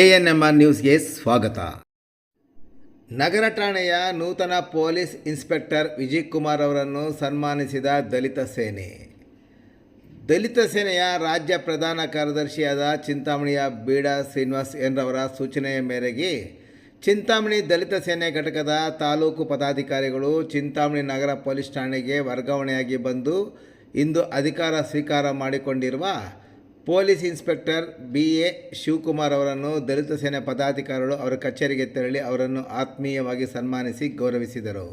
ANMR ನ್ಯೂಸ್ಗೆ ಸ್ವಾಗತ. ನಗರ ಠಾಣೆಯ ನೂತನ ಪೊಲೀಸ್ ಇನ್ಸ್ಪೆಕ್ಟರ್ ವಿಜಯ್ ಕುಮಾರ್ ಅವರನ್ನು ಸನ್ಮಾನಿಸಿದ ದಲಿತ ಸೇನೆ. ದಲಿತ ಸೇನೆಯ ರಾಜ್ಯ ಪ್ರಧಾನ ಕಾರ್ಯದರ್ಶಿಯಾದ ಚಿಂತಾಮಣಿಯ ಬೀಡ ಶ್ರೀನಿವಾಸ್ ಎನ್ರವರ ಸೂಚನೆಯ ಮೇರೆಗೆ ಚಿಂತಾಮಣಿ ದಲಿತ ಸೇನೆ ಘಟಕದ ತಾಲೂಕು ಪದಾಧಿಕಾರಿಗಳು ಚಿಂತಾಮಣಿ ನಗರ ಪೊಲೀಸ್ ಠಾಣೆಗೆ ವರ್ಗಾವಣೆಯಾಗಿ ಬಂದು ಇಂದು ಅಧಿಕಾರ ಸ್ವೀಕಾರ ಮಾಡಿಕೊಂಡಿರುವ police inspector B A Shivakumar ಅವರನ್ನು ದಲಿತ ಸೇನೆ ಪದಾಧಿಕಾರಿಗಳು ಅವರ ಕಚೇರಿಗೆ ತೆರಳಿ ಅವರನ್ನು ಆತ್ಮೀಯವಾಗಿ ಸನ್ಮಾನಿಸಿ ಗೌರವಿಸಿದರು.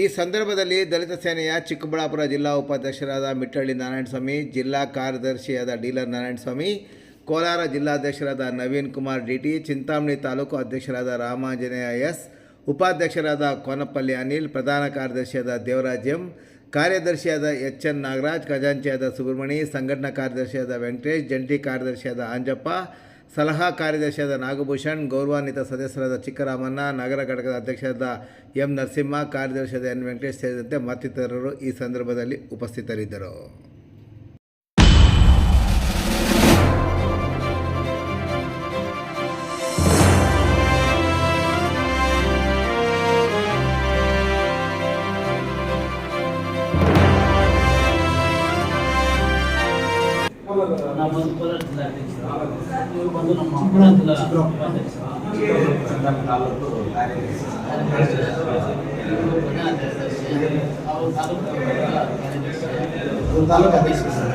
ಈ ಸಂದರ್ಭದಲ್ಲಿ ದಲಿತ ಸೇನೆಯ ಚಿಕ್ಕಬಳ್ಳಾಪುರ ಜಿಲ್ಲಾ ಉಪಾಧ್ಯಕ್ಷರಾದ ಮಿಟ್ಟಳ್ಳಿ ನಾರಾಯಣಸ್ವಾಮಿ, ಜಿಲ್ಲಾ ಕಾರ್ಯದರ್ಶಿಯಾದ ಡೀಲರ್ ನಾರಾಯಣಸ್ವಾಮಿ, ಕೋಲಾರ ಜಿಲ್ಲಾಧ್ಯಕ್ಷರಾದ ನವೀನ್ ಕುಮಾರ್ ಡಿ ಟಿ, ಚಿಂತಾಮಣಿ ತಾಲೂಕು ಅಧ್ಯಕ್ಷರಾದ ರಾಮಾಂಜನೇಯ ಎಸ್, ಉಪಾಧ್ಯಕ್ಷರಾದ ಕೋನಪಲ್ಲಿ ಅನಿಲ್, ಪ್ರಧಾನ ಕಾರ್ಯದರ್ಶಿಯಾದ ದೇವರಾಜ್ ಎಂ ಕಾರ್ಯದರ್ಶಿಯಾದ ಎಚ್ ಎನ್ ನಾಗರಾಜ್, ಖಜಾಂಚಿಯಾದ ಸುಬ್ರಹ್ಮಣಿ, ಸಂಘಟನಾ ಕಾರ್ಯದರ್ಶಿಯಾದ ವೆಂಕಟೇಶ್, ಜಂಟಿ ಕಾರ್ಯದರ್ಶಿಯಾದ ಅಂಜಪ್ಪ ಸಲಹಾ ಕಾರ್ಯದರ್ಶಿಯಾದ ನಾಗಭೂಷಣ್, ಗೌರವಾನ್ವಿತ ಸದಸ್ಯರಾದ ಚಿಕ್ಕರಾಮಣ್ಣ, ನಗರ ಘಟಕದ ಅಧ್ಯಕ್ಷರಾದ ಎಂ ನರಸಿಂಹ, ಕಾರ್ಯದರ್ಶಿಯಾದ ಎನ್ ವೆಂಕಟೇಶ್ ಸೇರಿದಂತೆ ಮತ್ತಿತರರು ಈ ಸಂದರ್ಭದಲ್ಲಿ ಉಪಸ್ಥಿತರಿದ್ದರು. ನಾವು ಬಂದು ಕೋಲಾರ ಜಿಲ್ಲಾ ಅಧ್ಯಕ್ಷರು ಇವರು ಬಂದು ನಮ್ಮ ಮಂಗಳೂರು ಜಿಲ್ಲಾ ಉಪಾಧ್ಯಕ್ಷರು ಇವರು ಪ್ರಧಾನ ಕಾರ್ಯದರ್ಶಿ ಅವರು ತಾಲೂಕು ಕಾರ್ಯದರ್ಶಿ ಇವ್ರು ತಾಲೂಕು ಅಧ್ಯಕ್ಷರು ಸರ್.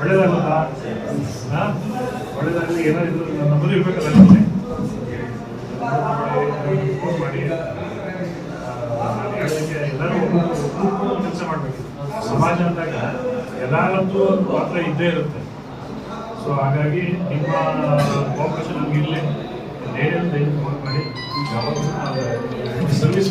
ಹಾ? ಒಳ್ಳೇದಾಗಲಿ, ಏನೋ ಇದು ನಂಬರ್ ಇರ್ಬೇಕಲ್ಲ ಫೋನ್ ಮಾಡಿ. ಎಲ್ಲರೂ ಕೆಲಸ ಮಾಡಬೇಕು. ಸಮಾಜ ಅಂದಾಗ ಎಲ್ಲರದ್ದು ಒಂದು ಪಾತ್ರ ಇದ್ದೇ ಇರುತ್ತೆ. ಸೊ ಹಾಗಾಗಿ ನಿಮ್ಮ ಕೋಪರೇಷನ್ ನಮ್ಗೆ ಇರಲಿ. ಧೈರ್ಯ ಫೋನ್ ಮಾಡಿ. ಯಾವಾಗಲೂ ಸರ್ವಿಸ್